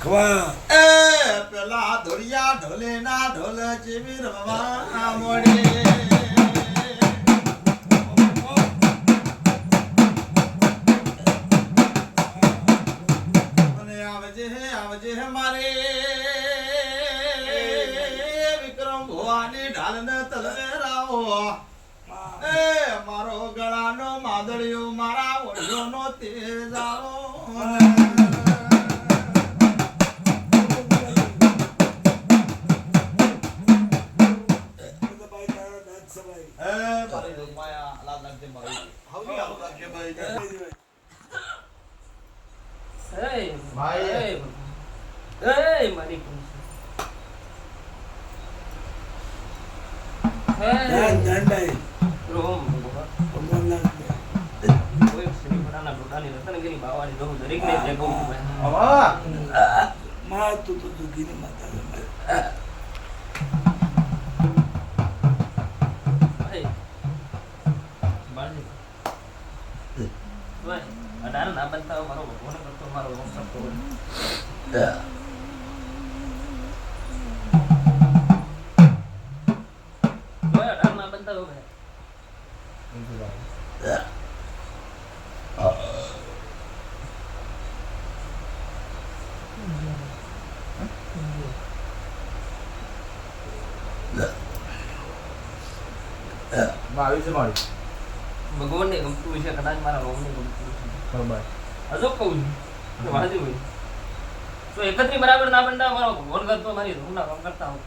ખવા એ પેલા ધોરિયા ઢોલે ના ઢોલ જેવી રમવા મળે આવજે હે આવજે હે મારે. વિક્રમ ભુવાની ઢાલ ને રાવો એ મારો ગળાનો માદળિયો મારા ઓઢિયોનો તેજ આવો દરેકને જ જગાવું માં તું તો દુખીને માતા બાળજી. ભાઈ, અઢાર ના બનતા હોય મારો ભગવાન કરતો મારો રોમ કરતો હોય. ભાઈ, અઢાર ના બનતા હોય ભાઈ. મારી છે મારી ભગવાનને ગમતું હશે કદાચ મારા રોમને ગમતું બરાબર. હજુ કહું છું વાંધો હોય તો એકત્રી બરાબર ના બનતા મારો ફોન કરતો મારી રૂમના કામ કરતા હોય.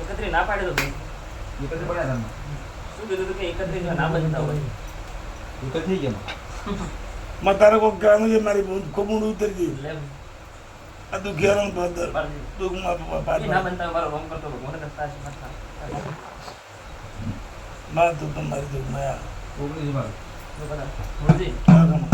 એકત્રી ના પાડે તો ભાઈ શું કીધું તું કે એકત્રી જો ના બનતા હોય? માં તારે કોઈ કહેવાનું છે મારી બહુ ખૂબ ઊંડું ઉતરી ગયું. આ ના પાછળ તું તો મારી દુઃખમાં જો કદાચ ભૂલજી, આ કમા એકત્રી બનતા હોય ને. કદાચ મારા રોમી કરવા લી. કમા મારા. માં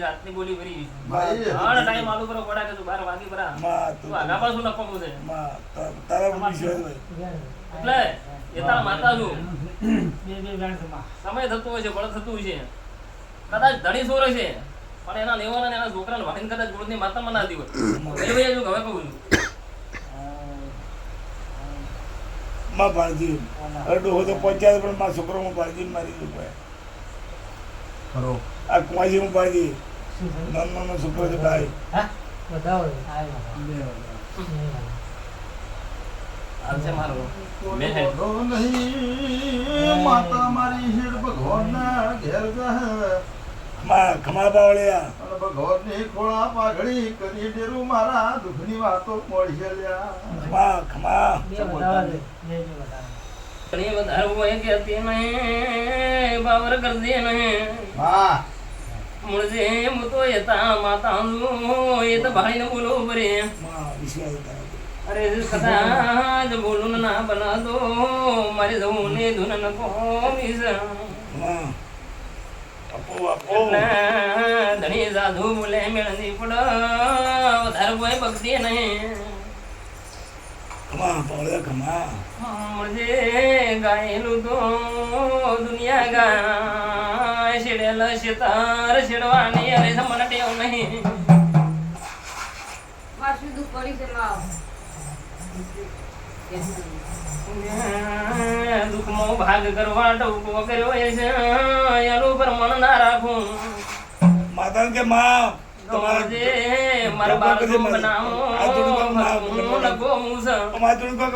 રાતની બોલી ભરી. ત્રણ ટાઈમ આલુ કરો પડા કે તું બાર વાગી પરા માં તું આગા પાછું માં તારા પર એટલે એ તારા માતા છું. સમય થતો હોય છે બળ થતું હોય છે. કદાચ ધણી સોર છે પણ એના લેવાના ને એના છોકરાને વાળીને કદાચ ગોળની માતામાં ના દીધું હોય એ ભાઈ હજુ હવે કહું છું. માં અડો તો પણ માં છોકરામાં ભાણજી મારી દીધું ખરો આ કુંવાજી નાનો નાનો છોકરો છે ભાઈ. મારો. માતા મારી હીડ ભગવાનના ઘેર ખમા બાવળિયા. અને ખોળા પાઘડી કરી ડેરું મારા દુઃખની વાતો મળશે લ્યા. ખમા ખમા. ઘણી વધારે હોય કે નહીં બાવર કરજે નહીં હા. તો ભાઈને બોલો બરે માં વિશ્વાસ તારા પર. અરે કદાચ બોલું ના બના દો મારી જવું ને ધૂન ન કોમીસમાં આપો આપો ધણી સાધુ બોલે મેળની પડ વધારે કોઈ ભક્તિ નહીં મુળજે ગાયેલું તો દુનિયા ગાય છેડેલ શેતાર છેડવાની અરે મને ટેવ નહીં. પાછું દુઃખ પડી છે લાવ. દુઃખમાં ભાગ કરવા ટોકો કર્યો છે એનું પર મન ના રાખું. માતા કે માં કે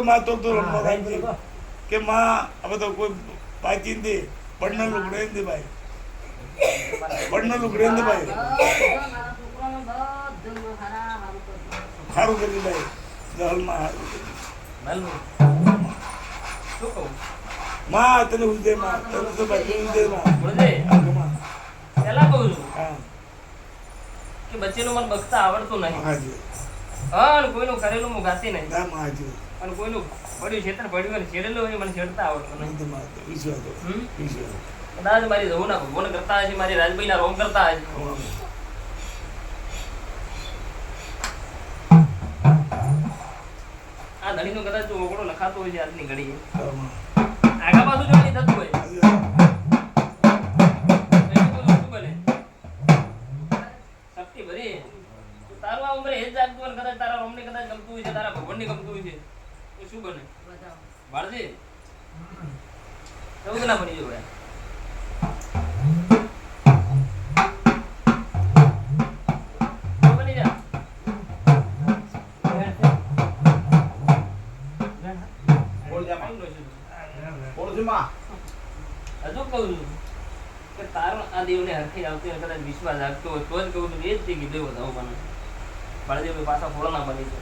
માં તો તો રમવા કે માં હવે તો કોઈ પાચી દે લુગડે ભાઈ. પડના લુગડે ને સારું કરી ભાઈ. દહલમાં સારું શું કહું? માં તને ઉદયમાં તને તો ભાઈ ઉદય? માં બોલજે. આગમાં. કહું છું. હા. કે બચ્ચેનું મને બગતા આવડતું નહીં. હાજી. હા અને કોઈનું કરેલું હું ગાતી નહીં. ના માં હાજી. અને કોઈનું પડ્યું છેતર પડ્યું હોય ને છેડેલું હોય મને છેડતા આવડતું નહીં. વિશ્વાસ કદાચ મારી રઘુના ભગવાન કરતા હશે મારી રાજભાઈના રોમ કરતા હશે. આ ઘડીનું કદાચ ઓગળો લખાતો હોય છે આજની ઘડીએ. આગા પાછું જો થતું હોય. તારું આ ઉંમરે એ જ જાગતું હોય ને કદાચ તારા રોમને કદાચ ગમતું હોય છે તારા ભગવાનને ગમતું હોય છે તો શું બને? બાળજી એવું ના બની જવું માં. હજુ કહું છું કે તારો આ દેવને હરખી આવતી હોય કદાચ વિશ્વાસ રાખતો હોય તો જ કહું છું એ જ તે કીધું બધા મને. બળદેવ પાછા ફોડો ના બની છે.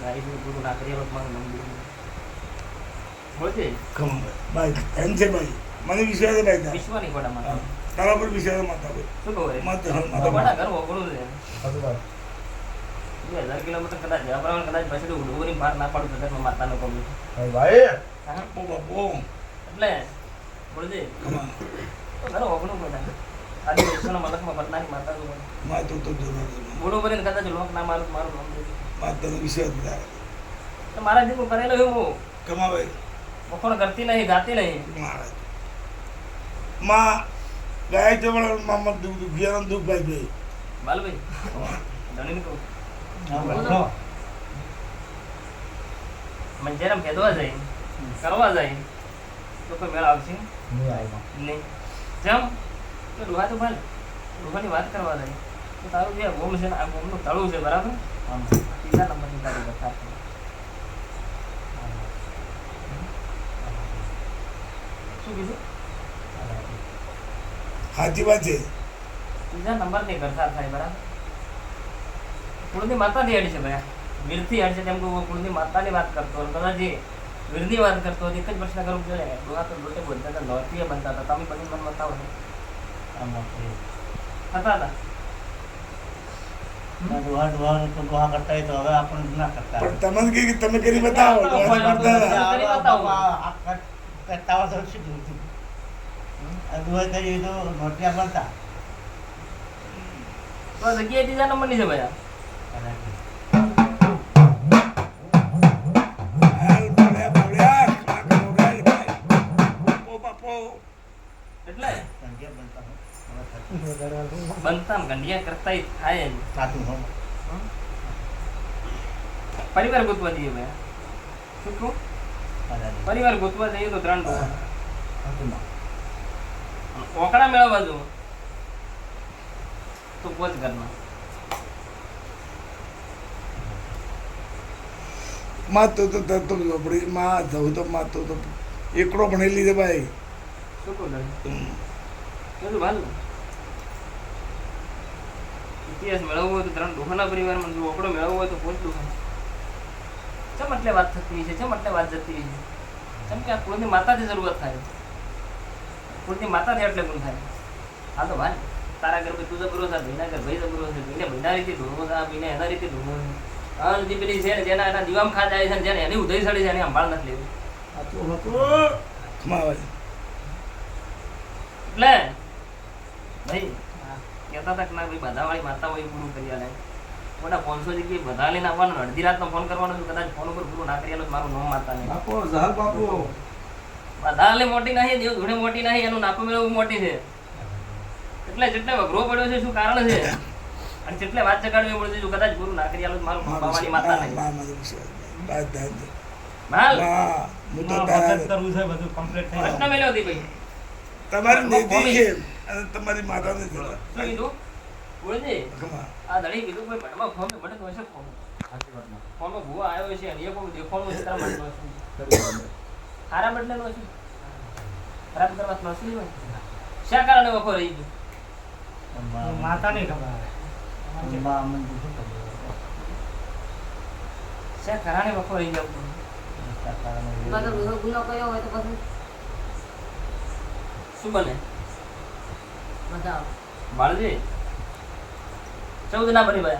ગાડી પૂરું ના મારું ભાઈ એમ છે? ભાઈ મને વિશ્વાસ ભાઈ વિશ્વાની. તારા પર વિશ્વાસ માતા ભાઈ શું કહું રે? માતા હા, તો માતા ગોડા ઘર ઓગળું છે. બે હજાર કિલોમીટર કદાચ જવા કદાચ પછી બહાર ના પાડું કદાચ માતાનો માતાનું કમ ભાઈ. ઓ બાપો. એટલે બોલજે. ઘર ઓગળું બધા આજે વિશ્વના મલકમાં બદનાની માતા તો તો જરૂર છે. બોલો કરીને કદાચ લોક ના મારું મારું નામ દેજો માં તને વિશ્વાસ છે મારા જેવું કરેલો એવું. કમાવે કરતી નહીં ગાતી નહીં. મહારાજ માં ગાય છે પણ મામા દુઃખ દુખિયાનો દુઃખ ભાઈ ભાઈ. બાલભાઈ કહું? જ્યારે જાય કરવા જાય તો કોઈ મેળ આવશે? નહીં જેમ તો ભાઈ ડોહાની વાત કરવા જાય. તો તારું જે ગોમ છે ને આ ગોમનું તળું છે બરાબર? ત્રીજા નંબરની તારી કથા શું કીધું? સાચી વાત છે. ત્રીજા નંબરની કથા થાય બરાબર? કુળની માતાથી હેડ છે ભાઈ. વીરથી હેડ છે તેમ કે કુળની માતાની વાત કરતો કદાચ જે વીરની વાત કરતો એક જ પ્રશ્ન કરું તો બોલતા હતા બનતા હતા તમે બની મન બતાવો ને થતા હતા? પણ તમે જ કીધું કે તમે કરી બતાવો તો બતાવો, કરતા હોય તો બતાવો. તો આ જગ્યાએ ત્રીજા નંબરની છે ભાઈ બનતા ગંડિયા કરતા થાય જ. પરિવાર ગોતવા જઈએ ભાઈ. શું કહું? પરિવાર ગોતવા જઈએ તો ત્રણ ડોહા. ઓકડા મેળવવા જો તો પોચ ઘરમાં. માતો તો તો તરતો ઝોપડી માં જવું તો માતો તો એકડો ભણેલી છે ભાઈ. શું કહું. કેવું ભાલ? ઇતિહાસ મેળવવો હોય તો ત્રણ ડોહાના પરિવારમાં જો ઓકડો મેળવવો હોય તો પોચ ડોહા. ચમ એટલે વાત થતી છે? ચમ એટલે વાત જતી છે? કેમ કે આ કોઈની માતાથી શરૂઆત થાય? કુળની માતાથી એટલે ગુણ થાય. હા તો ભાઈ, તારા ઘર ભાઈ તું જબરો છે ભાઈના ઘર ભાઈ જબરો છે ભાઈને ભાઈના રીતે ઢોળવો છે આ ભાઈને એના રીતે ઢોળવો છે હા જે પેલી છે જેના એના દીવામ ખા જાય છે જેને એની ઉધઈ સડી છે સંભાળ નથી લેવી. એટલે, ભાઈ કહેતા હતા કે ના, ભાઈ બધા વાળી માતા હોય પૂરું કરી આલે. મોટા પાંચસો જગ્યાએ બધા લઈને આવવાનું અડધી રાતનો ફોન કરવાનો કદાચ ફોન ઉપર પૂરું ના કરી આલો મારું નામ માતા નહીં બાપો ઝાલ બાપુ. બધા લે મોટી નહીં દેવ ધૂણે મોટી નહીં એનું નાકું મેળવવું મોટી છે. એટલે જેટલે વઘરો પડ્યો છે શું કારણ છે? અને જેટલે વાત ચગાડવી પડશે જો કદાચ ગુરુ ના કરી આલો મારું બાવાની માતા નહીં. માલ હું તો. માલમાં હું તો તારા પ્રશ્ન મેલ્યો હતી ભાઈ. તમારી. નીતિ છે અને તમારી માતા ને શું કીધું? બોલજે આ દળી કીધું કોઈ મનમાં ફોમે મને તો હશે ફોમ ફોનમાં ભૂવા આવ્યો છે અને એ કોઈ દેખાણું છે તારા માટે હશે. હારા બદલે નો છે ખરાબ કરવા છે હોય શા કારણે વખો રહી ગયો? માતા ને ખબર શા કારણે વખો રહી ગયો? બધો ગુનો- કયો હોય તો પછી શું બને? બતાવો. બાળજી? ચૌદ ના બની ભાઈ.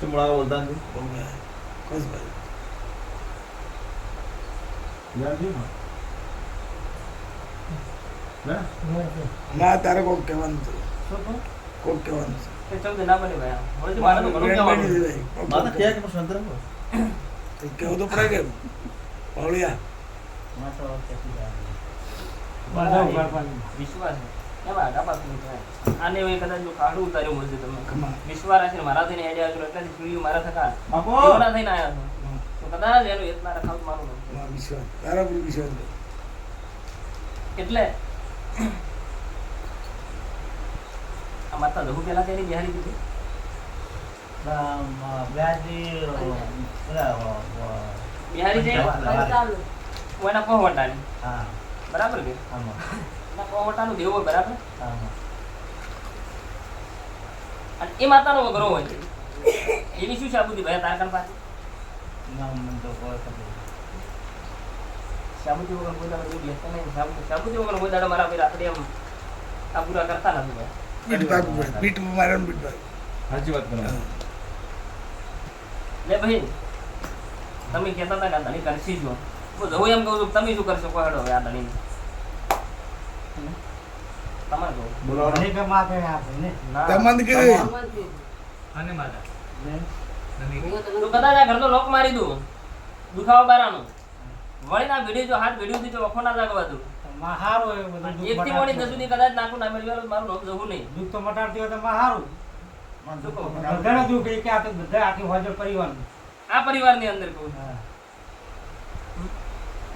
ચમડા બોલતા ભોગવાય. કુશભાઈ. ના તારે કોક કહેવાનું છે. શું કોક કહેવાનું છે. મારે તો છે. છે. પડે કે પાવળિયા. વિશ્વાસ છે. આને કદાચ જો કાઢું ઉતાર્યું મળશે તમે વિશ્વાસ રાખીને મારા થઈને હેડ્યા છો એટલાથી મારા થકા બાપો! એવડા થઈને આયા છો. કદાચ એનું એક મારા રખાવ મારું. માં વિશ્વાસ તારા પર વિશ્વાસ છે. એટલે દહુ પેલા તેની બિહારી દીધી. બિહારી પંચાવન એના પહોવટાની બરાબર કે? એના પહોવટાનું દેવું હોય બરાબર? અને એ માતાનો વગરો હોય એની શું છે આ બધી ભાઈ તારકણ પાસે સાબુતી વગર કોઈ દાડો એવું બેસતા નહીં. સાબુતી સાબુતી વગર કોઈ દાડો મારા ભાઈ રાત્રે એમ આ પૂરા કરતા નથી ભાઈ. પીઠ ભાગ ઉપર. પીઠ મારે ને પીઠ ભાગ. સાચી વાત કરો. લે ભાઈ તમે કહેતા હતા કે આ ધણી કરશી જો હું. જવું એમ કહું છું તમે શું કરશો? કોઈ હેડો હવે આ ધણીને તમારે કહું? બોલો. નહીં કે માપે આપે ને. તમને કે અને હું તો કદાચ આ ઘરનો લોક મારી દઉં. દુખાવા બારાનું. વળી ના ભીડી જો હાથ ભીડ્યું તો વખો ના જાગવા દઉં. માં એ બધું એક થી મોડી દસ મટાડતી કદાચ નાખું ના મેળવેલું મારું નામ જવું નહીં. દુઃખ તો મટાડતી હોય તો માં હારું. શું કહું બધાને દુઃખ એ કે આ તો બધા આખી હોજર પરિવારનું. આ પરિવારની અંદર કહું.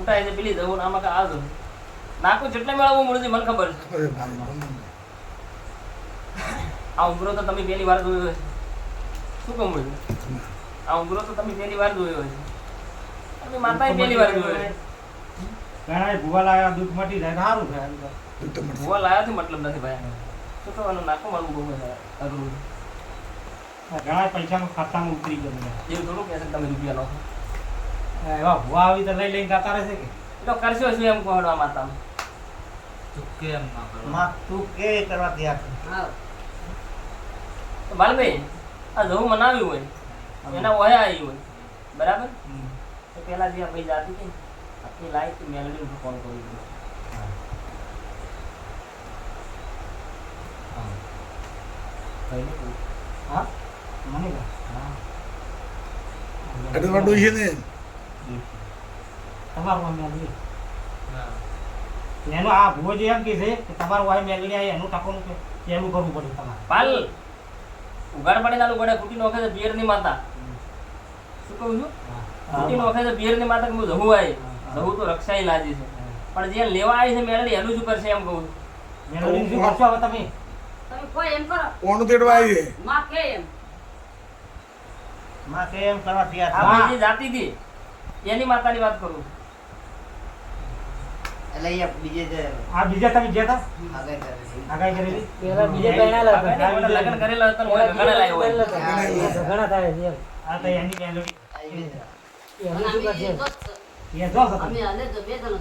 ઉઠાય છે પેલી જવું આમાં કે આ જવું. નાખું જેટલે મેળવવું મળે મને ખબર છે. આ ઉમરો તો તમે પેલી વાર જોયો શું કહું છું આ ઉંગરો તો તમે પહેલી વાર જોયો હશે. તમે માતાએ પહેલી વાર જોયો ઘણાય ભૂવા લાવ્યા દૂધ મટી જાય સારું થાય ભૂવા તો. તો. ભૂવા લાયાથી મતલબ નથી ભાઈ. તો તો આનું નાખો મારું બહુ અઘરું ઘણા પૈસાનું ખાતામાં ઉતરી ગયું. એવું થોડું કહેશે કે તમે રૂપિયા લો એવા ભૂવા આવી તો લઈ લઈને જતા રહેશે કે? તો કરશો શું એમ કહો કરવા માતામાં હા. તો બાલભાઈ આ જવું મનાવ્યું હોય. એના ઓયા આવી હોય. બરાબર? તો પેલા જે આ ભાઈ જાતી હતી આખી લાઈફ મેલડી ફોન કરી દીધો. હા. મને કહે. એટલે તમારે ને. આ મેલડી? એનો આ ભૂવો જે એમ છે કે તમારું આ મેલડી આવી એનું ટાંકવાનું કે એનું કરવું પડે તમારે. પાલ. ઉગાડ પડે નાલું ગળે ફૂટી નોખે છે નહીં માતા શું કહું છું? માતા કે હું જહુ આવી જહુ તો રક્ષાઈ લાજી છે. પણ જે લેવા આવી છે મેળડી એનું શું કરશે એમ કહું છું. શું કરશો હવે તમે? તમે કોઈ એમ કરો. ઓણું તેડવા આવી છે. માં કે એમ. આ ભાઈ જે જાતી હતી એની માતાની વાત કરું છું. આ બીજા તમે ગયા હતા આગાહી કરેલી. પેલા બીજે પહેલા આપણે નહીં, આપણે લગ્ન કરેલા હતા. ઘણા લાવ્યો ઘણા થાય છે આ તો એની મેલડી પણ એનું અમે શું કરશે એ જો અમે હાલે તો બે જણ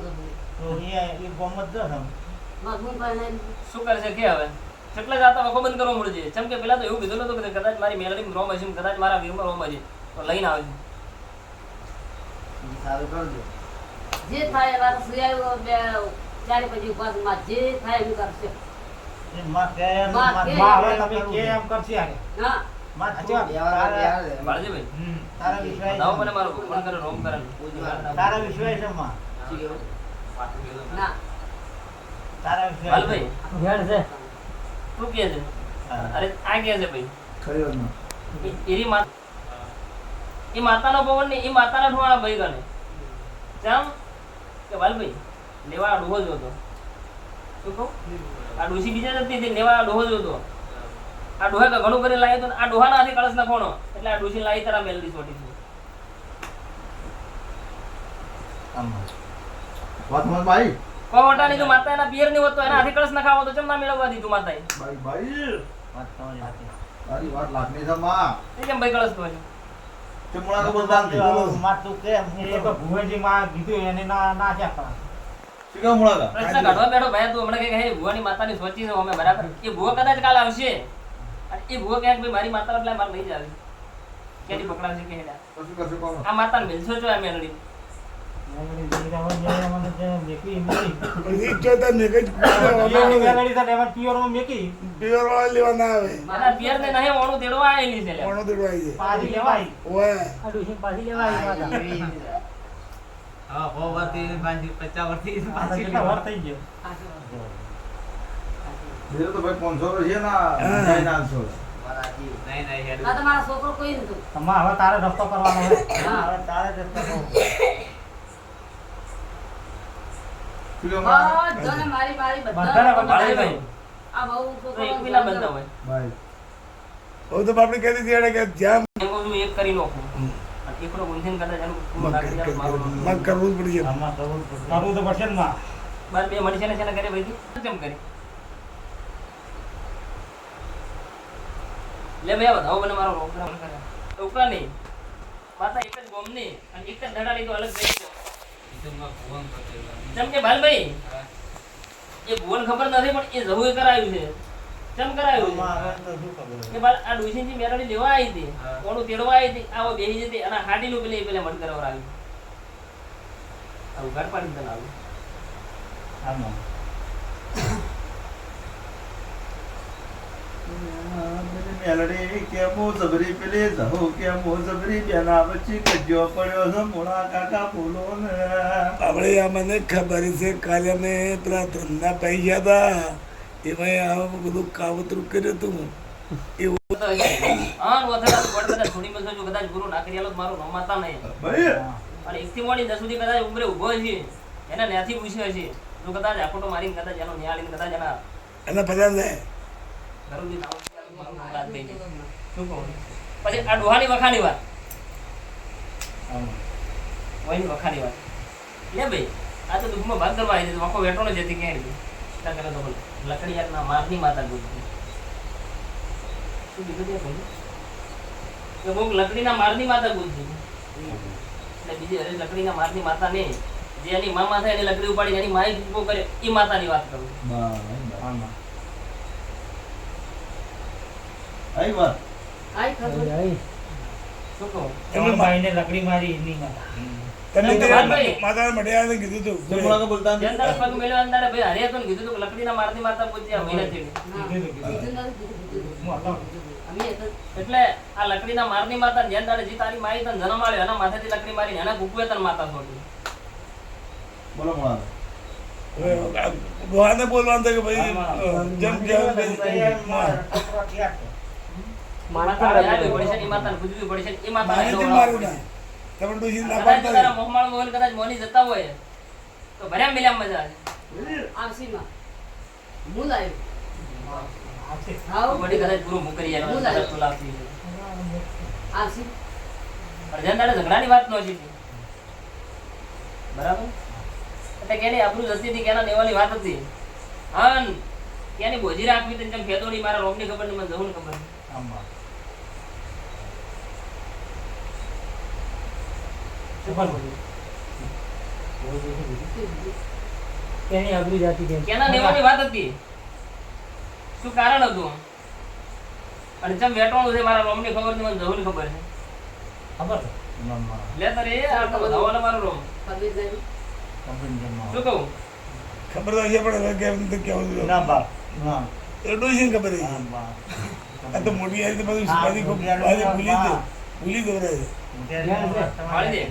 શું કરશે કે હવે? કેટલા જાતા વખો બંધ કરવો મળશે જેમ કે પેલા તો એવું કીધું નતું કે કદાચ મારી મેલડી રોમ હશે કદાચ મારા વીરમાં રોમ હશે તો લઈને આવજો. જે થાય એવા સુયાયો બે ચારે પછી ઉપાસમાં જે થાય એમ કરશે. માં હવે? તમે કે એમ કરશે હા. ભાઈ. માતાનો પવન ને એ માતાના ઠોળા ભાઈ ગણે કેમ કે વાલભાઈ લેવા ડોહો જ હતો શું કહું? આ ડોસી બીજા જતી હતી લેવા ડોહો જ હતો આ ડોહા કા ઘણું કરી લાવી તો આ ડોહાના હાથે કળશ નાખવાનો એટલે આ ડોશી લાવી તારા મેલડી છોટી છે. વાત મત ભાઈ કો વટા ની જો માતા એના પિયરની હોત તો એના હાથે કળશ નખાવો તો ચમ ના મેળવવા દીધું માતાએ? ભાઈ ભાઈ વાત તમારી સાચી. તારી વાત લાગણી છે માં. એ કેમ ભાઈ કળશ તો ચમડા કો બોલતા નથી હવે તું કેમ? એ તો ભુવનજી માં કીધું એને ના ના કરા. શીખા મુળા કા પ્રશ્ન કાઢવા બેઠો ભાઈ તું હમણાં કહે હે ભુવાની માતાની સોચી છે અમે બરાબર. કે ભુવો કદાચ કાલ આવશે. એ ભૂવો ક્યાંક ભાઈ મારી માતા એટલે મારે લઈ જાવી ક્યાંથી પકડાવશે કે હેડા કશું કશું કોણ? આ માતાને મિલશો છો આ મેલડી મેલડી જીરાવન જે મને જે મેકી મેકી. પછી ઈચ્છો તો મેં કઈ પિયરની મેલડી છે ને એમાં પિયરમાં મેકી. પ્યોર વાળા લેવા ના આવે મારા પિયર ને નહીં ઓણું તેડવા આવેલી છે લે કોણો દેડવાઈ જાય પાછી લેવાય. ઓય આ ડોશી પાછી લેવા આવી માતા. આ તો કેટલા વાર થઈ ગયો. ધીરે તો ભાઈ 500 છે ના હા. જઈ ના છો આ તો મારો છોકરો કોઈ નતું તમારે હવે તારે રસ્તો કરવાનો હવે તારે રસ્તો કરવો. બધાને મારી મારી બધાને બધા ભાઈ ભાઈ આ બહુ છોકરો એક પેલા બનતા હોય ભાઈ હવે તો બાપડી કહી એને કે જ્યાં હું એક કરી નાખું અને ગુંજન કરતા કદાચ એનું કુકડું નાખી દે, મારું નામ. માં કરવું પડશે કરવું તો પડશે ને માં. બાર બે મળી છે ને શેના ઘરે ભાઈ કેમ કરી લે મેં બધાઓ મને મારો રોકડા મને કરે. રોકડા નહીં. માતા એક જ ગોમની અને એક જ ધડાડી લીધો અલગ થઈ ગયો. જેમ કે ભાઈ એ ભુવન ખબર નથી પણ એ જવું કરાયું છે. કેમ કરાયું? કે બાલ આ ડોસીની મેરાડી લેવા આવી હતી. કોનું તેડવા આવી હતી. આવો બેહી જતી. અને હાડીનું પેલી પેલે મડ કરવા આવ્યું આવું ઘર પાડી તને આવું. આમાં. મેલડી કેમો જબરી પેલી જહો કેમો જબરી બેના વચ્ચે કજ્યો પડ્યો છે મોણા કાકા બોલો ને આપણે આ મને ખબર છે કાલે અમે પેલા ધંધા પાઈ ગયા હતા. એમાં આ બધું કાવતરું કર્યું હતું. એવું હા વથડા ગોળ કદાચ થોડી જો કદાચ ગુરુ ના કરી આલો મારું રમાતા નહીં. ભાઈ. અને એક થી મોડી દસ સુધી કદાચ ઉમરે ઊભો છે. એને ન્યાથી પૂછ્યો છે જો કદાચ આકોટો મારીને કદાચ એનો ન્યાળીને કદાચ એના થાય શું કહું? પછી આ ડોહાની વખાણી વાત. વહીની વખાણી વાત. લે ભાઈ આ તો દુઃખમાં ભાગ કરવા આવી આખો વેટો ને જતી ક્યાંય ગઈ ત્યાં કરે તો બોલ લકડી મારની માતા ગુજરી શું કીધું ત્યાં ભાઈ? કે કોક લકડીના મારની માતા ગુજરી એટલે બીજી હરે લકડીના મારની માતા ને જે એની મામા થાય એની લકડી ઉપાડી એની માય ઊભો કરે એ માતાની વાત કરું આમાં. આઈ વાત. આઈ ખબર. આવી. શું ભાઈને લકડી મારી એની માતા. તમે તે ભાઈ. મઢિયાને કીધું હતું ચમડા કો બોલતા જેમ તારે પગ મેળવ્યા અંદારે ભાઈ હરે હતો કીધું તું કે લકડીના મારની માતા પૂજ્યા મહિના થી ના કીધું તું, કીધું. કીધું નથી કીધું કીધું હું હતો. અમે તો એટલે આ લકડીના મારની માતા જેન દાડે જી તારી માઈ તને જન્મ આવ્યો એના માથેથી લકડી મારીને એના ગુકવે તને માતા છોડી બોલો મોણા. ડોહાને બોલવાનું કે ભાઈ જેમ જેમ માતા આવી પડી છે ને એ માતાને પૂજવી પડી છે એ માતા મારું ના. તમે કદાચ પાડતા તારા મોહમાળ મોહન કદાચ મોની જતા હોય. તો ભર્યા મિલ્યા મજા આવે. આસીમાં હાઉ? વળી કદાચ ગુરુ મુકરી આવ્યો દાડે ઝઘડાની વાત ન હતી બરાબર? એટલે કે આપણું જતી હતી કે એના લેવાની વાત હતી. અન કે એની બોજી રાખવી તેમ ખેતોડી મારા રોમની ખબર નહીં મને જવું ખબર નહીં. આમાં. જાતી કેના લેવાની વાત હતી શું કારણ હતું અને જેમ વેટવાનું છે મારા રોમની ખબર નહીં મને જવું ખબર છે ખબર. લે તારે આ તો બધાઓને મારો રોમ. શું કહું ખબર તો છે પણ કેમ તો કેવું ના ખબર. આ તો મોટી તો બધું ભૂલી. દે ભૂલી દે મોઢેરી વાત વાળી તમારે- દે